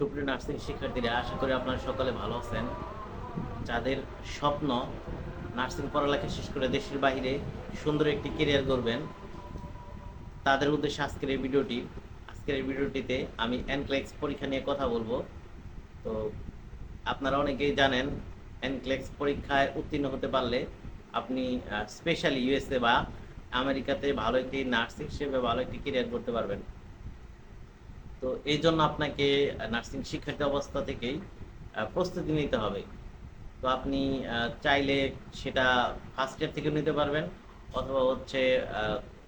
সুপ্রিয় নার্সিং শিক্ষার্থীরা, আশা করি আপনারা সকলে ভালো আছেন। যাদের স্বপ্ন নার্সিং পড়ালেখা শেষ করে দেশের বাইরে সুন্দর একটি কেরিয়ার করবেন তাদের উদ্দেশ্যে আজকের এই ভিডিওটি, আজকের এই ভিডিওটিতে আমি এনক্লেক্স পরীক্ষা নিয়ে কথা বলব। তো আপনারা অনেকেই জানেন এনক্লেক্স পরীক্ষায় উত্তীর্ণ হতে পারলে আপনি স্পেশালি ইউএসএ বা আমেরিকাতে ভালো একটি নার্স হিসেবে ভালো একটি কেরিয়ার করতে পারবেন। তো এই জন্য আপনাকে নার্সিং শিক্ষার্থী অবস্থা থেকেই প্রস্তুতি নিতে হবে। তো আপনি চাইলে সেটা ফার্স্ট ইয়ার থেকেও নিতে পারবেন, অথবা হচ্ছে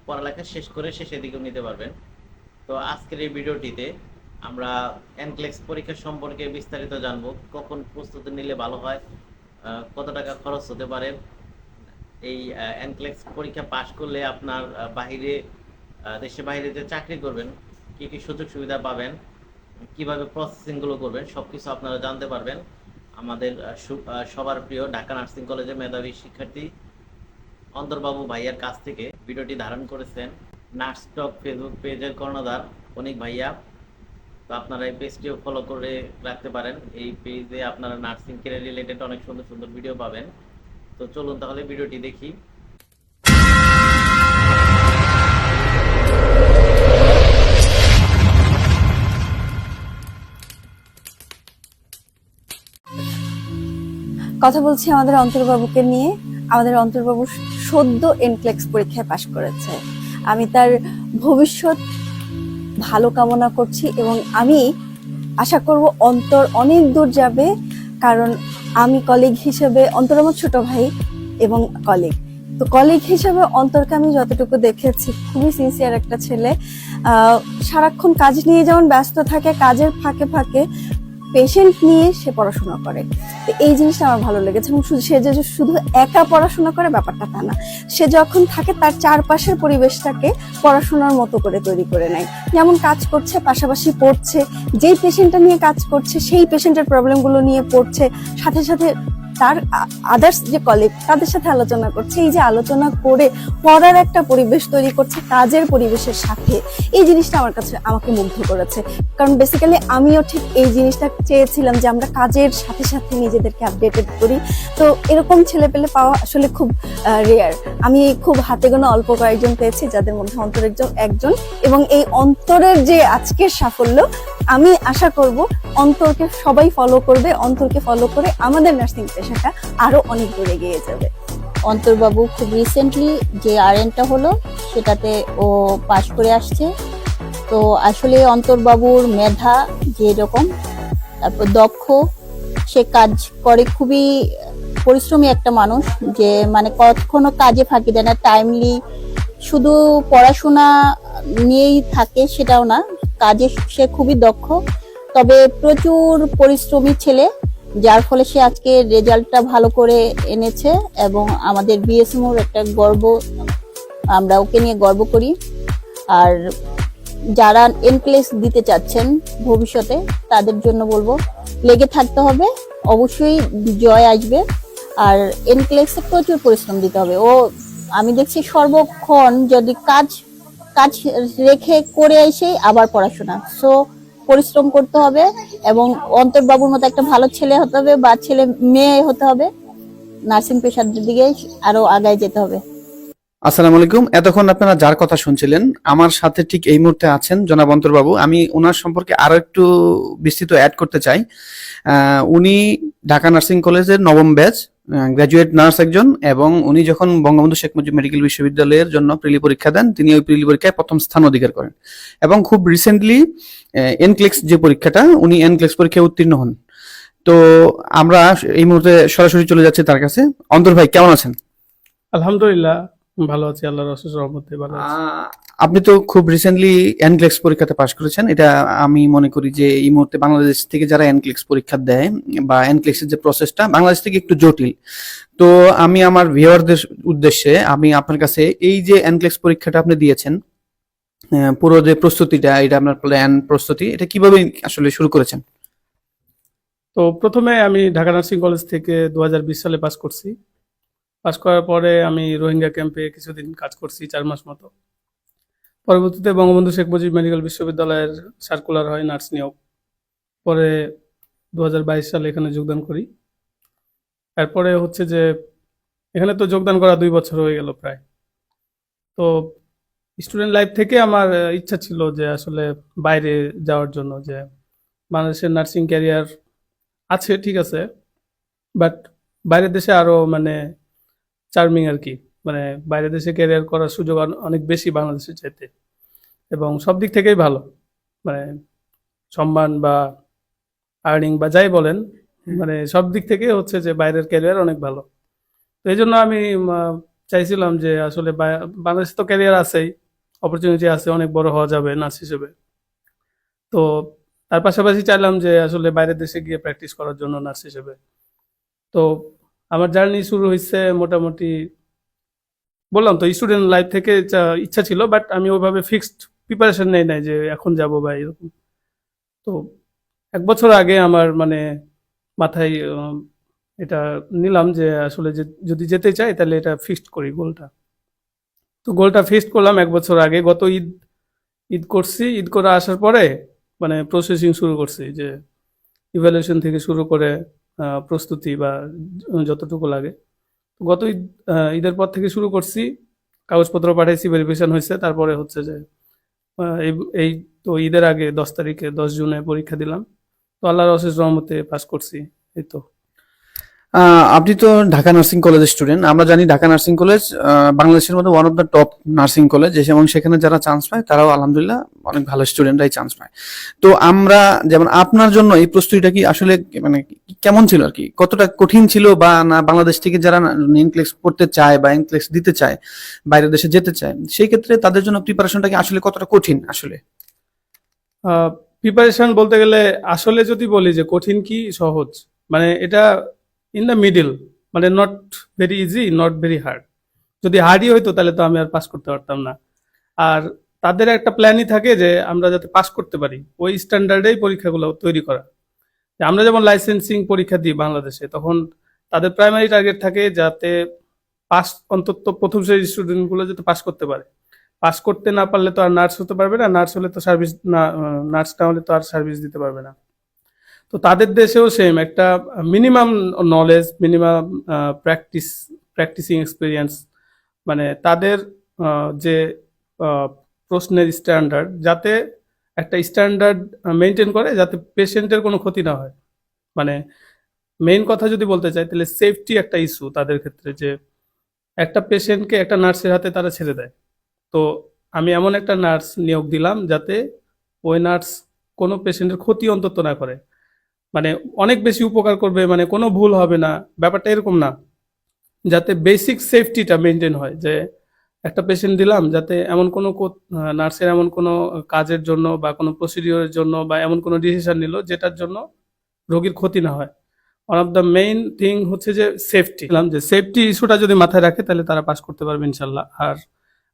পড়ালেখা শেষ করে শেষের দিকেও নিতে পারবেন। তো আজকের এই ভিডিওটিতে আমরা এনক্লেক্স পরীক্ষা সম্পর্কে বিস্তারিত জানব, কখন প্রস্তুতি নিলে ভালো হয় কত টাকা খরচ হতে পারে। এই এনক্লেক্স পরীক্ষা পাশ করলে আপনার বাহিরে দেশে বাইরে যে চাকরি করবেন কি কি সুযোগ সুবিধা পাবেন, কীভাবে প্রসেসিংগুলো করবেন, সবকিছু আপনারা জানতে পারবেন। আমাদের সবার প্রিয় ঢাকা নার্সিং কলেজের মেধাবী শিক্ষার্থী অন্তর্বাবু ভাইয়ার কাছ থেকে ভিডিওটি ধারণ করেছেন। নার্স টক ফেসবুক পেজের কর্ণধার অনেক ভাইয়া। তো আপনারা এই পেজটিও ফলো করে রাখতে পারেন। এই পেজে আপনারা নার্সিং কেরিয়ার রিলেটেড অনেক সুন্দর সুন্দর ভিডিও পাবেন। তো চলুন তাহলে ভিডিওটি দেখি। কথা বলছি আমাদের অন্তর্বাবুকে নিয়ে। আমাদের অন্তর্বাবু সদ্য এনক্লেক্স পরীক্ষায় পাশ করেছে। আমি তার ভবিষ্যৎ ভালো কামনা করছি এবং আমি আশা করব অন্তর অনেক দূর যাবে, কারণ আমি কলিগ হিসেবে অন্তর আমার ছোট ভাই এবং কলিগ তো কলিগ হিসেবে অন্তরকে আমি যতটুকু দেখেছি, খুবই সিনসিয়ার একটা ছেলে। সারাক্ষণ কাজ নিয়ে যেমন ব্যস্ত থাকে, কাজের ফাঁকে ফাঁকে পেশেন্ট নিয়ে সে পড়াশোনা করে। তো এই জিনিসটা আমার ভালো লেগেছে এবং সে যে শুধু একা পড়াশোনা করে ব্যাপারটা তা না, সে যখন থাকে তার চারপাশের পরিবেশটাকে পড়াশোনার মতো করে তৈরি করে নেয়। যেমন কাজ করছে, পাশাপাশি পড়ছে, যেই পেশেন্টটা নিয়ে কাজ করছে, সেই পেশেন্টের প্রবলেমগুলো নিয়ে পড়ছে, সাথে সাথে তার আদার্স যে কলিগ তাদের সাথে আলোচনা করছে। এই যে আলোচনা করে পড়ার একটা পরিবেশ তৈরি করছে, কাজের পরিবেশের সাথে। এই জিনিসটা আমার কাছে, আমাকে মুগ্ধ করেছে। কারণ বেসিক্যালি আমিও ঠিক এই জিনিসটা চেয়েছিলাম যে আমরা কাজের সাথে সাথে নিজেদেরকে আপডেটেড করি। তো এরকম ছেলে পেলে পাওয়া আসলে খুব রেয়ার আমি খুব হাতে গোনা অল্প কয়েকজন পেয়েছি, যাদের মধ্যে অন্তর একজন একজন। এবং এই অন্তরের যে আজকের সাফল্য আমি আশা করব অন্তরকে সবাই ফলো করবে, অন্তরকে ফলো করে আমাদের নার্সিং পেশাটা আরও অনেক দূরে এগিয়ে যাবে। অন্তর্বাবু খুব রিসেন্টলি যে আরএনটা হলো, সেটাতে ও পাশ করে আসছে। তো আসলে অন্তর্বাবুর মেধা যেরকম, তারপর দক্ষ, সে কাজ করে খুবই পরিশ্রমী একটা মানুষ যে মানে কখনো কাজে ফাঁকি দেয় না টাইমলি শুধু পড়াশোনা নিয়েই থাকে সেটাও না কাজে সে খুবই দক্ষ। তবে প্রচুর পরিশ্রমী ছেলে, যার ফলে সে আজকে রেজাল্টটা ভালো করে এনেছে এবং আমাদের বিএসএমওর একটা গর্ব, আমরা ওকে নিয়ে গর্ব করি। আর যারা এনক্লেস দিতে চাচ্ছেন ভবিষ্যতে, তাদের জন্য বলব, লেগে থাকতে হবে, অবশ্যই জয় আসবে। আর এনক্লেক্সে প্রচুর পরিশ্রম দিতে হবে। ও, আমি দেখছি সর্বক্ষণ যদি কাজ কাজ রেখে করে এসে আবার পড়াশোনা। সো পরিশ্রম করতে হবে এবং অন্তর্বাবুর মতো একটা ভালো ছেলে হতে হবে বা ছেলে মেয়ে হতে হবে। নার্সিং পেশার দিকে আরও আগায় যেতে হবে। আসসালামু আলাইকুম। এতক্ষণ আপনারা যার কথা শুনছিলেন, আমার সাথে ঠিক এই মুহূর্তে আছেন জনাব অন্তর্বাবু। আমি ওনার সম্পর্কে আরও একটু বিস্তৃত অ্যাড করতে চাই। উনি ঢাকা নার্সিং কলেজের নবম ব্যাচ গ্র্যাজুয়েট নার্স একজন এবং উনি যখন বঙ্গবন্ধু শেখ মুজিব মেডিকেল বিশ্ববিদ্যালয়ের জন্য প্রিলি পরীক্ষা দেন তিনি ওই প্রিলি পরীক্ষায় প্রথম স্থান অধিকার করেন। এবং খুব রিসেন্টলি এনক্লেক্স যে পরীক্ষাটা উনি এনক্লেক্স পরীক্ষায় উত্তীর্ণ হন। তো আমরা এই মুহূর্তে সরাসরি চলে যাচ্ছি তার কাছে। অন্তর ভাই কেমন আছেন? আলহামদুলিল্লাহ ভালো আছি আল্লাহর অশেষ রহমতে ভালো আপনি তো খুব রিসেন্টলি এনক্লেক্স পরীক্ষাতে পাশ করেছেন। এটা আমি মনে করি যে এই মুহূর্তে বাংলাদেশ থেকে যারা এনক্লেক্স পরীক্ষা দেয় বা এনক্লেক্সের যে প্রসেসটা বাংলাদেশ থেকে একটু জটিল। তো আমি আমার ভিউয়ারদের উদ্দেশ্যে আমি আপনার কাছে এই যে এনক্লেক্স পরীক্ষাটা আপনি দিয়েছেন পুরো যে প্রস্তুতিটা, এটা আপনার প্ল্যান প্রস্তুতি, এটা কীভাবে আসলে শুরু করেছেন? তো প্রথমে আমি ঢাকা নার্সিং কলেজ থেকে দু হাজার বিশ সালে পাস করছি। পাস করার পরে আমি রোহিঙ্গা ক্যাম্পে কিছুদিন কাজ করছি, চার মাস মতো। পরবর্তীতে বঙ্গবন্ধু শেখ মুজিব মেডিকেল বিশ্ববিদ্যালয়ের সার্কুলার হয় নার্স নিয়োগ। পরে দু হাজার বাইশ সালে এখানে যোগদান করি। এরপরে হচ্ছে যে এখানে তো যোগদান করা দুই বছর হয়ে গেল প্রায়। তো স্টুডেন্ট লাইফ থেকে আমার ইচ্ছা ছিল যে আসলে বাইরে যাওয়ার জন্য যে বাংলাদেশের নার্সিং ক্যারিয়ার আছে, ঠিক আছে। বাট বাইরের দেশে আরও মানে চার্মিং আর কি। মানে বাইরের দেশে ক্যারিয়ার করার সুযোগ অন- অনেক বেশি বাংলাদেশের চাইতে। এবং সব দিক থেকেই ভালো। মানে সম্মান বা আর্নিং বা যাই বলেন মানে সব দিক থেকে হচ্ছে যে বাইরের ক্যারিয়ার অনেক ভালো। তো এই জন্য আমি চাইছিলাম যে আসলে বাংলাদেশে তো ক্যারিয়ার আছেই অপরচুনিটি আছে অনেক বড় হওয়া যাবে নার্স হিসেবে। তো তার পাশাপাশি চাইলাম যে আসলে বাইরের দেশে গিয়ে প্র্যাকটিস করার জন্য নার্স হিসেবে। তো আমার জার্নি শুরু হয়েছে মোটামুটি বললাম তো স্টুডেন্ট লাইফ থেকে ইচ্ছা ছিল বাট আমি ওইভাবে ফিক্সড প্রিপারেশন নেই নাই যে এখন যাব বা এরকম। তো এক বছর আগে আমার মানে মাথায় এটা নিলাম যে আসলে যে যদি যেতে চাই তাহলে এটা ফিক্সড করি গোলটা তো গোলটা ফিক্সড করলাম এক বছর আগে। গত ঈদ ঈদ করছি। ঈদ করে আসার পরে মানে প্রসেসিং শুরু করছি যে ইভ্যালুয়েশন থেকে শুরু করে প্রস্তুতি বা যতটুকু লাগে। গত ঈদ ঈদের পর থেকে শুরু করছি। কাগজপত্র পাঠাইছি ভেরিফিকেশন হয়েছে তারপরে হচ্ছে যে এই তো ঈদের আগে দশ তারিখে, দশ জুনে পরীক্ষা দিলাম। তো আল্লাহর অশেষ রহমতে পাস করছি। এই তো। আপনি তো ঢাকা নার্সিং কলেজের স্টুডেন্ট আমরা জানি ঢাকা নার্সিং কলেজ বাংলাদেশের মধ্যে one of the top nursing college এবং সেখানে যারা চান্স পায়, তারাও আলহামদুলিল্লাহ অনেক ভালো স্টুডেন্টরাই চান্স পায়। তো আমরা যেমন আপনার জন্য এই প্রস্তুতিটা কি আসলে মানে কেমন ছিল আর কি? কতটা কঠিন ছিল বা না বাংলাদেশ থেকে যারা ইনক্লেক্স করতে চায় বা ইনক্লেক্স দিতে চায়, বাইরের দেশে যেতে চায়, সেই ক্ষেত্রে তাদের জন্য প্রিপারেশনটা কি আসলে কতটা কঠিন আসলে? প্রিপারেশন বলতে গেলে আসলে যদি বলি যে কঠিন কি সহজ? মানে এটা ইন দ্য মিডিল মানে not very easy not very hard যদি হার্ডই হইতো, তাহলে তো আমি আর পাস করতে পারতাম না। আর তাদের একটা প্ল্যানই থাকে যে, আমরা যাতে পাস করতে পারি। ওই স্ট্যান্ডার্ডেই পরীক্ষাগুলো তৈরি করা। আমরা যেমন লাইসেন্সিং পরীক্ষা দিই বাংলাদেশে, তখন তাদের প্রাইমারি টার্গেট থাকে যাতে পাস অন্তত প্রথম শ্রেণির স্টুডেন্টগুলো যাতে পাস করতে পারে। পাস করতে না পারলে তো আর নার্স হতে পারবে না নার্স হলে তো সার্ভিস না নার্স না হলে তো আর সার্ভিস দিতে পারবে না। তো তাদের দেশেও সেম একটা minimum knowledge minimum practice practicing experience মানে তাদের যে প্রশ্নের স্ট্যান্ডার্ড যাতে একটা স্ট্যান্ডার্ড মেনটেন করে যাতে পেশেন্টের কোনো ক্ষতি না হয়। মানে মেইন কথা যদি বলতে চাই, তাহলে সেফটি একটা ইস্যু তাদের ক্ষেত্রে যে, একটা পেশেন্টকে একটা নার্সের হাতে তারা ছেড়ে দেয়। তো আমি এমন একটা নার্স নিয়োগ দিলাম যাতে ওই নার্স কোনো পেশেন্টের ক্ষতি অন্তত না করে। মানে অনেক বেশি উপকার করবে মানে কোনো ভুল হবে না। ব্যাপারটা এরকম না। যাতে বেসিক সেফটিটা মেনটেন হয়, যে একটা পেশেন্ট দিলাম, যাতে এমন কোনো নার্সের এমন কোনো কাজের জন্য বা কোনো প্রসিডিওরের জন্য বা এমন কোনো ডিসিশন নিল যেটার জন্য রোগীর ক্ষতি না হয়। One of the main thing হচ্ছে যে সেফটি যে সেফটি ইস্যুটা যদি মাথায় রাখে, তাহলে তারা পাস করতে পারবে ইনশাল্লাহ আর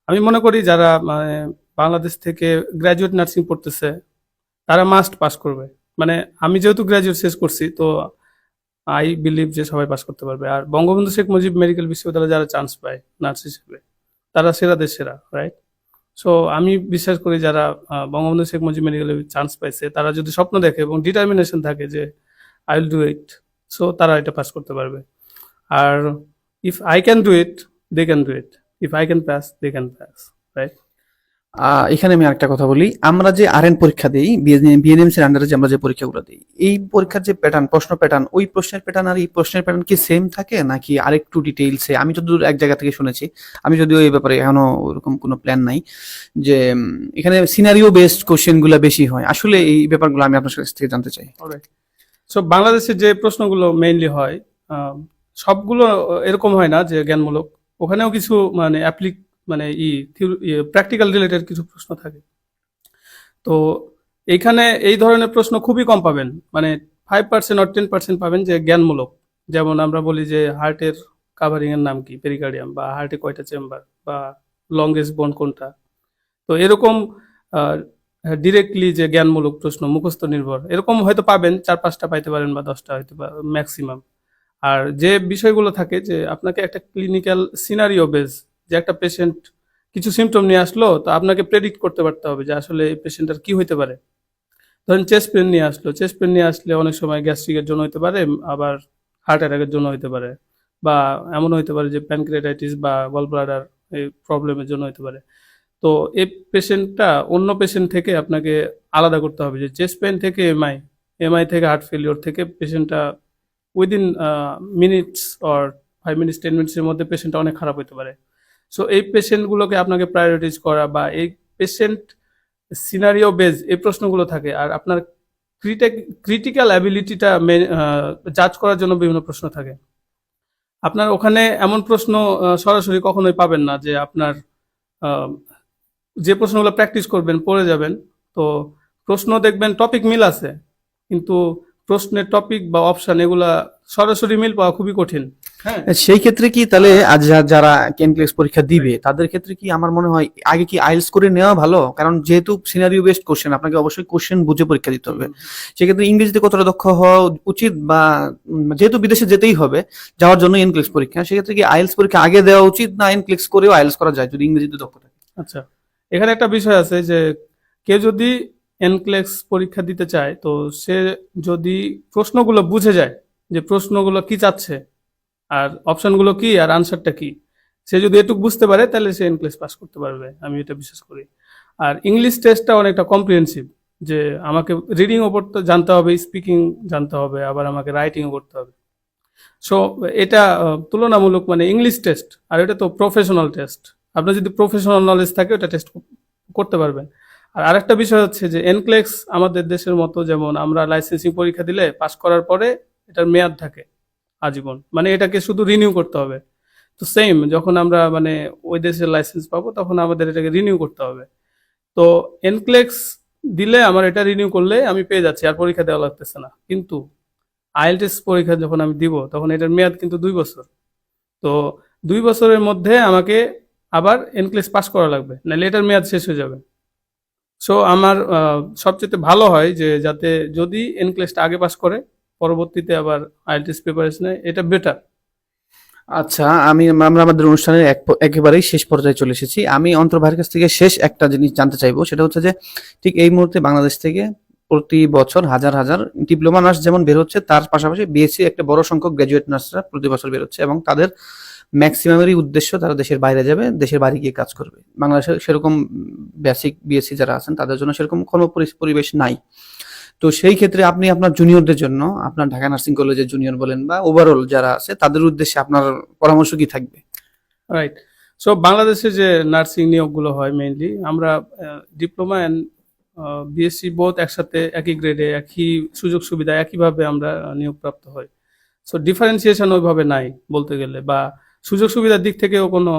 আমি মনে করি যারা মানে বাংলাদেশ থেকে গ্র্যাজুয়েট নার্সিং পড়তেছে, তারা মাস্ট পাস করবে। মানে আমি যেহেতু গ্র্যাজুয়েট শেষ করছি, তো আই বিলিভ যে সবাই পাস করতে পারবে। আর বঙ্গবন্ধু শেখ মুজিব মেডিকেল বিশ্ববিদ্যালয়ে যারা চান্স পায় নার্স হিসেবে, তারা সেরাদের সেরা রাইট সো আমি বিশ্বাস করি যারা বঙ্গবন্ধু শেখ মুজিব মেডিকেলে চান্স পাইছে, তারা যদি স্বপ্ন দেখে এবং ডিটারমিনেশন থাকে যে I will do it so তারা এটা পাস করতে পারবে। আর if I can do it they can do it if I can pass they can pass right এখানে আমি আরেকটা কথা বলি। আমরা যে আর পরীক্ষা দিই বিএনএমসির আন্ডারে যে আমরা যে পরীক্ষাগুলো দিই, এই পরীক্ষার যে প্যাটার্ন প্রশ্ন প্যাটার্ন ওই প্রশ্নের প্যাটার্ন আর এই প্রশ্নের প্যাটার্ন কি সেম থাকে নাকি আরেকটু ডিটেইলসে আমি যতদূর এক জায়গা থেকে শুনেছি, আমি যদিও এই ব্যাপারে এখনও ওরকম কোনো প্ল্যান নাই যে এখানে সিনারিও বেসড কোশ্চেনগুলো বেশি হয়। আসলে এই ব্যাপারগুলো আমি আপনার কাছ থেকে জানতে চাই। সো বাংলাদেশে যে প্রশ্নগুলো মেইনলি হয় সবগুলো এরকম হয় না যে জ্ঞানমূলক। ওখানেও কিছু মানে অ্যাপ্লিক মানে ই প্র্যাকটিক্যাল রিলেটেড কিছু প্রশ্ন থাকে। তো এইখানে এই ধরনের প্রশ্ন খুবই কম পাবেন। মানে ফাইভ পার্সেন্ট আর টেন পার্সেন্ট পাবেন যে জ্ঞানমূলক। যেমন আমরা বলি যে হার্টের কাভারিংয়ের নাম কি? পেরিকার্ডিয়াম বা হার্টে কয়টা চেম্বার বা লংগেস্ট বোন কোনটা? তো এরকম ডিরেক্টলি যে জ্ঞানমূলক প্রশ্ন, মুখস্থ নির্ভর, এরকম হয়তো পাবেন চার পাঁচটা পাইতে পারেন বা দশটা হয়তো ম্যাক্সিমাম আর যে বিষয়গুলো থাকে যে আপনাকে একটা ক্লিনিক্যাল সিনারিও বেস যে একটা পেশেন্ট কিছু সিমটম নিয়ে আসলো, তো আপনাকে প্রেডিক্ট করতে পারতে হবে যে আসলে এই পেশেন্টের কি হইতে পারে। ধরেন চেস্ট পেন নিয়ে আসলো চেস্ট পেন নিয়ে আসলে অনেক সময় গ্যাস্ট্রিকের জন্য হতে পারে, আবার হার্ট অ্যাটাকের জন্য হতে পারে, বা এমন হতে পারে যে প্যানক্রিয়াটাইটিস বা গল ব্লাডার এই প্রবলেমের জন্য হতে পারে। তো এই পেশেন্টটা অন্য পেশেন্ট থেকে আপনাকে আলাদা করতে হবে যে চেস্ট পেন থেকে এমআই এমআই থেকে হার্ট ফেলিওর থেকে পেশেন্টটা within minutes or five minutes ten মিনিটসের মধ্যে পেশেন্টটা অনেক খারাপ হতে পারে। সো এই পেশেন্টগুলোকে আপনাকে প্রায়োরিটাইজ করা বা এই পেশেন্ট সিনারিও বেজ এই প্রশ্নগুলো থাকে। আর আপনার ক্রিটিক্যাল অ্যাবিলিটিটা জাজ করার জন্য বিভিন্ন প্রশ্ন থাকে। আপনার ওখানে এমন প্রশ্ন সরাসরি কখনোই পাবেন না যে আপনার যে প্রশ্নগুলো প্র্যাকটিস করবেন পড়ে যাবেন। তো প্রশ্ন দেখবেন টপিক মিল আছে, কিন্তু প্রশ্নের টপিক বা অপশান এগুলা সরাসরি মিল পাওয়া খুবই কঠিন। সেই ক্ষেত্রে কি তাহলে আজ যারা কেনক্লেক্স পরীক্ষা দিবে তাদের ক্ষেত্রে কি আমার মনে হয় আগে কি আইএলস করে নেওয়া ভালো? কারণ যেহেতু সিনারিও বেসড কোশ্চেন আপনাকে অবশ্যই কোশ্চেন বুঝে পরীক্ষা দিতে হবে। সেক্ষেত্রে ইংরেজিতে কতটা দক্ষ হওয়া উচিত বা যেহেতু বিদেশে যেতেই হবে যাওয়ার জন্য এনক্লেক্স পরীক্ষা সেক্ষেত্রে কি আইএলস পরীক্ষা আগে দেওয়া উচিত না এনক্লেক্স করেও আইএলস করা যায় যদি ইংরেজিতে দক্ষ থাকে? আচ্ছা এখানে একটা বিষয় আছে যে কেউ যদি এনক্লেক্স পরীক্ষা দিতে চায় তো সে যদি প্রশ্নগুলো বুঝে যায় যে প্রশ্নগুলো কি চাচ্ছে আর অপশনগুলো কি আর আনসারটা কি? সে যদি এটুকু বুঝতে পারে, তাহলে সে এনক্লেক্স পাস করতে পারবে, আমি এটা বিশ্বাস করি। আর ইংলিশ টেস্টটা অনেকটা কম্প্রিহেন্সিভ যে আমাকে রিডিংও পড়তে জানতে হবে স্পিকিং জানতে হবে, আবার আমাকে রাইটিংও করতে হবে। সো এটা তুলনামূলক মানে ইংলিশ টেস্ট আর এটা তো প্রফেশনাল টেস্ট আপনার যদি প্রফেশনাল নলেজ থাকে, ওটা টেস্ট করতে পারবেন। আর আরেকটা বিষয় হচ্ছে যে এনক্লেক্স আমাদের দেশের মতো, যেমন আমরা লাইসেন্সিং পরীক্ষা দিলে পাস করার পরে এটার মেয়াদ থাকে। আজীবন। মানে এটাকে শুধু রিনিউ করতে হবে। তো সেম যখন আমরা মানে ওই দেশের লাইসেন্স পাবো, তখন আমাদের এটাকে রিনিউ করতে হবে। তো এনক্লেক্স দিলে আমার এটা রিনিউ করলে আমি পেয়ে যাচ্ছি, আর পরীক্ষা দেওয়া লাগতেছে না। কিন্তু আইএলটিএস পরীক্ষা যখন আমি দিব, তখন এটার মেয়াদ কিন্তু দুই বছর। তো দুই বছরের মধ্যে আমাকে আবার এনক্লেক্স পাস করা লাগবে, নাহলে এটার মেয়াদ শেষ হয়ে যাবে। সো আমার সবচেয়ে ভালো হয় যে যাতে যদি এনক্লেসটা আগে পাস করে পরবর্তীতে আবার আইএলটিএস প্রিপারেশন এটা বেটার আচ্ছা আমি, আমরা আমাদের অনুষ্ঠানের এক, একেবারেই শেষ পর্যায়ে চলে এসেছি। আমি অন্তর ভাইয়ের কাছ থেকে শেষ একটা জিনিস জানতে চাইব, সেটা হচ্ছে যে ঠিক এই মুহূর্তে বাংলাদেশ থেকে প্রতি বছর হাজার হাজার ডিপ্লোমা নার্স যেমন বের হচ্ছে, তার পাশাপাশি বিএসসি একটা বড় সংখ্যক গ্র্যাজুয়েট নার্সরা প্রতি বছর বের হচ্ছে এবং তাদের ম্যাক্সিমামেরই উদ্দেশ্য তারা দেশের বাইরে যাবে, দেশের বাইরে গিয়ে কাজ করবে। বাংলাদেশে সেরকম বেসিক বিএসসি যারা আছেন, তাদের জন্য সেরকম কোনো পরি- পরিবেশ নাই। তো সেই ক্ষেত্রে আপনি আপনার জুনিয়রদের জন্য, আপনার ঢাকা নার্সিং কলেজের জুনিয়র বলেন বা ওভারঅল যারা আছে, তাদের উদ্দেশ্যে আপনার পরামর্শ কি থাকবে? রাইট সো বাংলাদেশে যে নার্সিং নিয়োগগুলো হয় মেইনলি আমরা ডিপ্লোমা অ্যান্ড বিএসসি বোধ একসাথে, একই গ্রেডে একই সুযোগ সুবিধা, একইভাবে আমরা নিয়োগপ্রাপ্ত হই। সো ডিফারেন্সিয়েশন ওইভাবে নাই বলতে গেলে, বা সুযোগ সুবিধার দিক থেকেও কোনো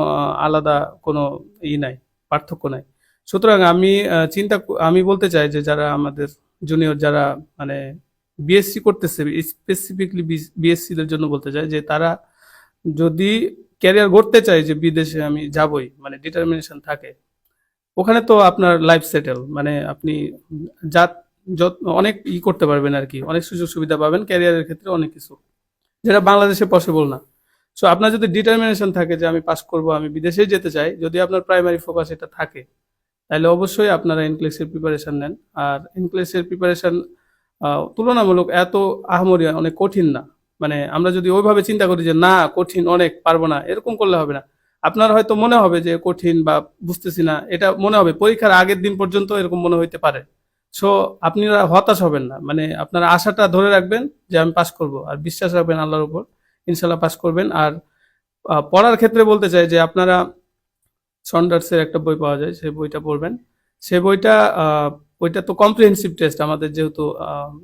আলাদা কোনো ই নাই, পার্থক্য নাই। সুতরাং আমি চিন্তা আমি বলতে চাই যে যারা আমাদের জুনিয়র যারা মানে বিএসসি করতেছে স্পেসিফিকলি বিএসসি দের জন্য বলতে চাই যে তারা যদি ক্যারিয়ার গড়তে চায় যে বিদেশে আমি যাবই মানে ডিটারমিনেশন থাকে, ওখানে তো আপনার লাইফ সেটেল মানে আপনি যা অনেক ই করতে পারবেন আর কি, অনেক সুযোগ সুবিধা পাবেন ক্যারিয়ারের ক্ষেত্রে অনেক কিছু, যেটা বাংলাদেশে পসিবল না। সো আপনার যদি ডিটারমিনেশন থাকে যে আমি পাস করব, আমি বিদেশে যেতে চাই, যদি আপনার প্রাইমারি ফোকাস এটা থাকে তাহলে অবশ্যই আপনারা ইনক্লেসের প্রিপারেশন নেন। আর ইনক্লেসের প্রিপারেশন তুলনামূলক এত আহামরি অনেক কঠিন না। মানে আমরা যদি ওইভাবে চিন্তা করি যে, না, কঠিন অনেক, পারব না, এরকম করলে হবে না। আপনার হয়তো মনে হবে যে, কঠিন বা বুঝতেছি না। এটা মনে হবে, পরীক্ষার আগের দিন পর্যন্ত এরকম মনে হইতে পারে। সো আপনারা হতাশ হবেন না। মানে আপনারা আশাটা ধরে রাখবেন যে, আমি পাস করব। আর বিশ্বাস রাখবেন আল্লাহর উপর। ইনশাল্লাহ পাস করবেন। আর পড়ার ক্ষেত্রে বলতে চাই যে, আপনারা সন্ডার্সের একটা বই পাওয়া যায়, সেই বইটা পড়বেন। সে বইটা ওইটা তো কম্প্রিহেন্সিভ টেস্ট আমাদের যেহেতু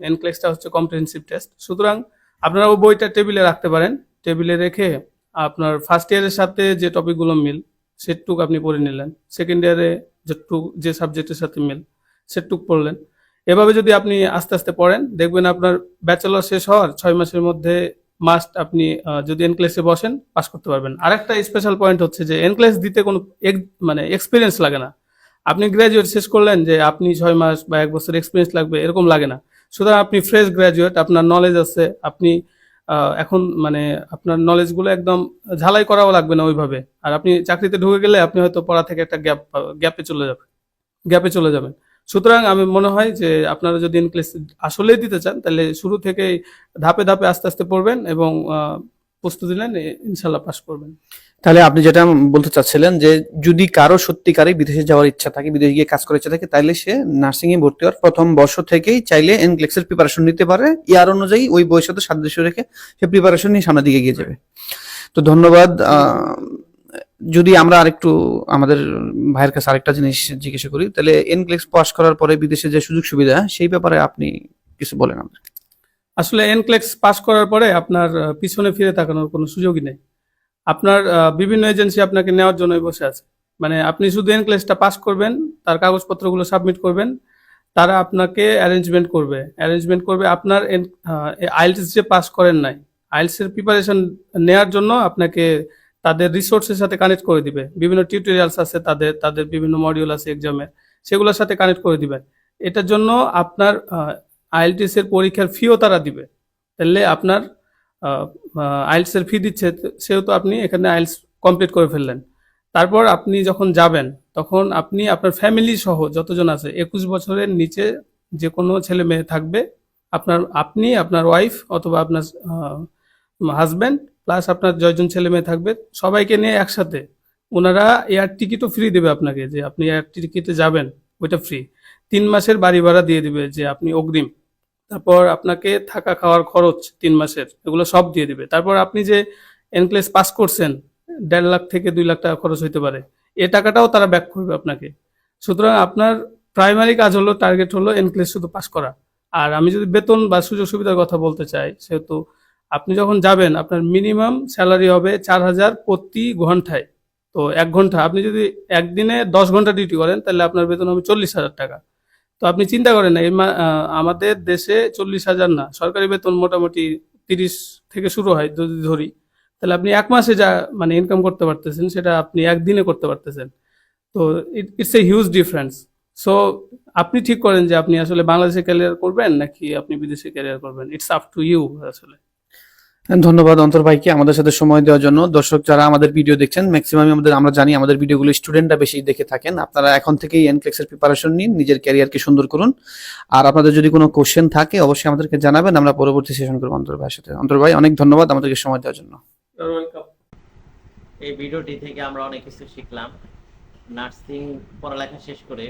এনক্লেক্সটা হচ্ছে কম্প্রিহেন্সিভ টেস্ট সুতরাং আপনারা ওই বইটা টেবিলে রাখতে পারেন। টেবিলে রেখে আপনার ফার্স্ট ইয়ারের সাথে যে টপিকগুলো মিল, সেটুক আপনি পড়ে নিলেন। সেকেন্ড ইয়ারে যেটুক, যে সাবজেক্টের সাথে মিল, সেটুক পড়লেন। এভাবে যদি আপনি আস্তে আস্তে পড়েন, দেখবেন আপনার ব্যাচেলর শেষ হওয়ার ছয় মাসের মধ্যে মাস্ট আপনি যদি এনক্লেসে বসেন পাস করতে পারবেন। আরেকটা স্পেশাল পয়েন্ট হচ্ছে যে এনক্লেস দিতে কোনো মানে এক্সপিরিয়েন্স লাগে না। আপনি গ্র্যাজুয়েট শেষ করলেন যে, আপনি ছয় মাস বা এক বছর এক্সপিরিয়েন্স লাগবে, এরকম লাগে না। সুতরাং আপনি ফ্রেশ গ্র্যাজুয়েট আপনার নলেজ আছে, আপনি এখন মানে আপনার নলেজগুলো একদম ঝালাই করাও লাগবে না ওইভাবে। আর আপনি চাকরিতে ঢুকে গেলে আপনি হয়তো পড়া থেকে একটা গ্যাপ গ্যাপে চলে যাবেন গ্যাপে চলে যাবেন। সুতরাং আমি মনে হয় যে আপনারা যদি এনক্লেস আসলেই দিতে চান, তাহলে শুরু থেকেই ধাপে ধাপে আস্তে আস্তে পড়বেন এবং প্রস্তুতি নেন ইনশাল্লাহ পাস করবেন। তাহলে আপনি যেটা বলতে চাচ্ছিলেন যে, যদি কারও সত্যিকারে বিদেশে যাওয়ার ইচ্ছা থাকে, বিদেশে গিয়ে কাজ করার ইচ্ছা থাকে তাহলে সে নার্সিং এ ভর্তি হওয়ার প্রথম বর্ষ থেকেই চাইলে এনক্লেক্স এর প্রিপারেশন নিতে পারে। ইয়ার অনুযায়ী ওই বয়সে তো সাদৃশ্য রেখে সে প্রিপারেশন নিয়ে সামনের দিকে এগিয়ে যাবে। তো ধন্যবাদ যদি আমরা আরেকটু আমাদের ভাইয়ের কাছে আরেকটা জিনিস জিজ্ঞাসা করি, তাহলে এনক্লেক্স পাস করার পরে বিদেশে যে সুযোগ সুবিধা, সেই ব্যাপারে আপনি কিছু বলেন আমাদের। আসলে এনক্লেক্স পাস করার পরে আপনার পিছনে ফিরে তাকানোর কোনো সুযোগই নেই। আপনার বিভিন্ন এজেন্সি আপনাকে নেওয়ার জন্যই বসে আছে। মানে আপনি শুধু এনক্লেক্সটা পাস করবেন, তার কাগজপত্রগুলো সাবমিট করবেন, তারা আপনাকে অ্যারেঞ্জমেন্ট করবে। অ্যারেঞ্জমেন্ট করবে আপনার আইলস যে পাস করেন নাই আইলসের প্রিপারেশন নেওয়ার জন্য আপনাকে তাদের রিসোর্সের সাথে কানেক্ট করে দিবে। বিভিন্ন টিউটোরিয়ালস আছে তাদের তাদের বিভিন্ন মডিউল আছে এক্সামের সেগুলোর সাথে কানেক্ট করে দিবে। এটার জন্য আপনার আইএলটিএস এর পরীক্ষার ফিও তারা দিবে। তাহলে আপনার আইএলটিএস এর ফি দিচ্ছে, সেহেতু আপনি এখানে আইএলস কমপ্লিট করে ফেললেন। তারপর আপনি যখন যাবেন, তখন আপনি আপনার ফ্যামিলি সহ যতজন আছে, একুশ বছরের নিচে যে কোনো ছেলে মেয়ে থাকবে। আপনার, আপনি, আপনার ওয়াইফ অথবা আপনার হাজব্যান্ড প্লাস আপনার জয়জন ছেলে মেয়ে থাকবে, সবাইকে নিয়ে একসাথে। ওনারা এয়ার টিকিটও ফ্রি দেবে আপনাকে, যে আপনি এয়ার টিকিটে যাবেন, ওইটা ফ্রি তিন মাসের বাড়ি ভাড়া দিয়ে দিবে যে আপনি অগ্রিম। তারপর আপনাকে থাকা খাওয়ার খরচ তিন মাসের, এগুলো সব দিয়ে দিবে। তারপর আপনি যে এনক্লেস পাস করছেন, দেড় লাখ থেকে দুই লাখ টাকা খরচ হইতে পারে। এ টাকাটাও তারা ব্যাক করবে আপনাকে। সুতরাং আপনার প্রাইমারি কাজ হলো টার্গেট হলো এনক্লেস শুধু পাস করা। আর আমি যদি বেতন বা সুযোগ সুবিধার কথা বলতে চাই, সেহেতু আপনি যখন যাবেন, আপনার মিনিমাম স্যালারি হবে চার হাজার প্রতি ঘন্টায়। তো এক ঘণ্টা, আপনি যদি একদিনে দশ ঘণ্টা ডিউটি করেন, তাহলে আপনার বেতন হবে চল্লিশ হাজার টাকা। তো আপনি চিন্তা করেন এই আমাদের দেশে চল্লিশ হাজার না, সরকারি বেতন মোটামুটি তিরিশ থেকে শুরু হয় যদি ধরি, তাহলে আপনি এক মাসে যা মানে ইনকাম করতে পারতেছেন, সেটা আপনি একদিনে করতে পারতেছেন। তো it's a huge difference so আপনি ঠিক করেন যে আপনি আসলে বাংলাদেশে ক্যারিয়ার করবেন, নাকি আপনি বিদেশে ক্যারিয়ার করবেন? ইটস আপ টু ইউ আসলে। ধন্যবাদ অন্তর ভাইকে আমাদের সাথে সময় দেওয়ার জন্য। দর্শক যারা আমাদের ভিডিও দেখছেন ম্যাক্সিমাম আমাদের, আমরা জানি আমাদের ভিডিওগুলো স্টুডেন্টরা বেশি দেখে থাকেন। আপনারা এখন থেকেই এনক্লেক্স এর প্রিপারেশন নিন, নিজের ক্যারিয়ারকে সুন্দর করুন। আর আপনাদের যদি কোনো কোশ্চেন থাকে, অবশ্যই আমাদেরকে জানাবেন, আমরা পরবর্তী সেশন করব অন্তর ভাইয়ের সাথে। অন্তর ভাই, অনেক ধন্যবাদ আমাদেরকে সময় দেওয়ার জন্য। এই ভিডিওটি থেকে আমরা অনেক কিছু শিখলাম। নার্সিং পড়ালেখা শেষ করে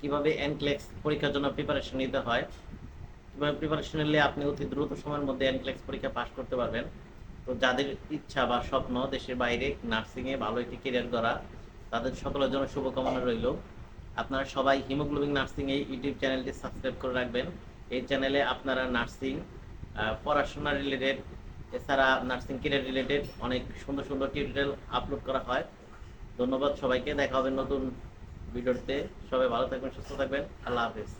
কীভাবে এনক্লেক্স পরীক্ষার জন্য প্রিপারেশন নিতে হয় কীভাবে প্রিপারেশন নিলে আপনি অতি দ্রুত সময়ের মধ্যে এনক্লেক্স পরীক্ষা পাস করতে পারবেন। তো যাদের ইচ্ছা বা স্বপ্ন দেশের বাইরে নার্সিংয়ে ভালো একটি কেরিয়ার করা তাদের সকলের জন্য শুভকামনা রইল। আপনারা সবাই হিমোগ্লোবিন নার্সিং এই ইউটিউব চ্যানেলটি সাবস্ক্রাইব করে রাখবেন। এই চ্যানেলে আপনারা নার্সিং পড়াশোনা রিলেটেড এছাড়া নার্সিং কেরিয়ার রিলেটেড অনেক সুন্দর সুন্দর টিউটোরিয়াল আপলোড করা হয়। ধন্যবাদ সবাইকে। দেখা হবে নতুন ভিডিওতে সবাই ভালো থাকবেন, সুস্থ থাকবেন। আল্লাহ হাফেজ।